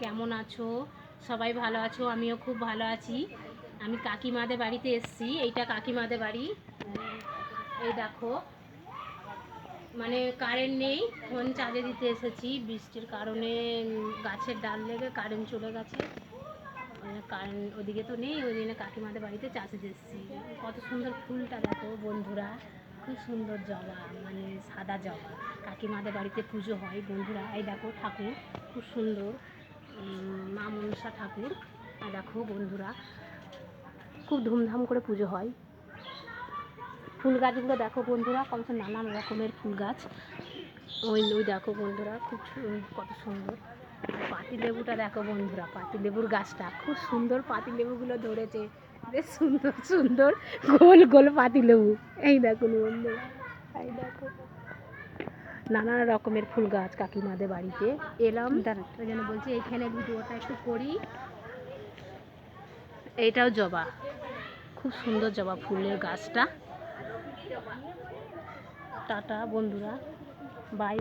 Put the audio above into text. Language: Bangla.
কেমন আছো? সবাই ভালো আছো? আমিও খুব ভালো আছি। আমি কাকিমাদের বাড়িতে এসেছি। এইটা কাকিমাদের বাড়ি। এই দেখো। মানে কারেন্ট নেই। ফোন চার্জে দিতে এসেছি। বৃষ্টির কারণে গাছের ডাল লেগে কারেন্ট চলে গেছে। কারেন্ট ওদিকে তো নেই, ওই জন্য কাকিমাদের বাড়িতে চাষে এসেছি। কত সুন্দর ফুলটা দেখো বন্ধুরা। খুব সুন্দর জবা মানে সাদা জবা। কাকিমাদের বাড়িতে পুজো হয় বন্ধুরা। এই দেখো ঠাকুর, খুব সুন্দর। মা মনসা ঠাকুর। এই দেখো বন্ধুরা, খুব ধুমধাম করে পুজো হয়। ফুল গাছগুলো দেখো বন্ধুরা, কত নানান রকমের ফুল গাছ। ওই ওই দেখো বন্ধুরা, খুব কত সুন্দর। আর পাতি লেবুটা দেখো বন্ধুরা পাতি লেবুর গাছটা। খুব সুন্দর পাতি লেবুগুলো ধরেছে। বেশ সুন্দর সুন্দর, গোল গোল পাতি লেবু এই দেখুন বন্ধুরা, এই দেখো। নানা রকমের ফুল গাছ কাকিমাদের বাড়িতে। এলাম ওই জন্য বলছি এইখানে ভিডিওটা একটু করি। এটাও জবা। খুব সুন্দর জবা ফুলের গাছটা। টাটা বন্ধুরা। বাই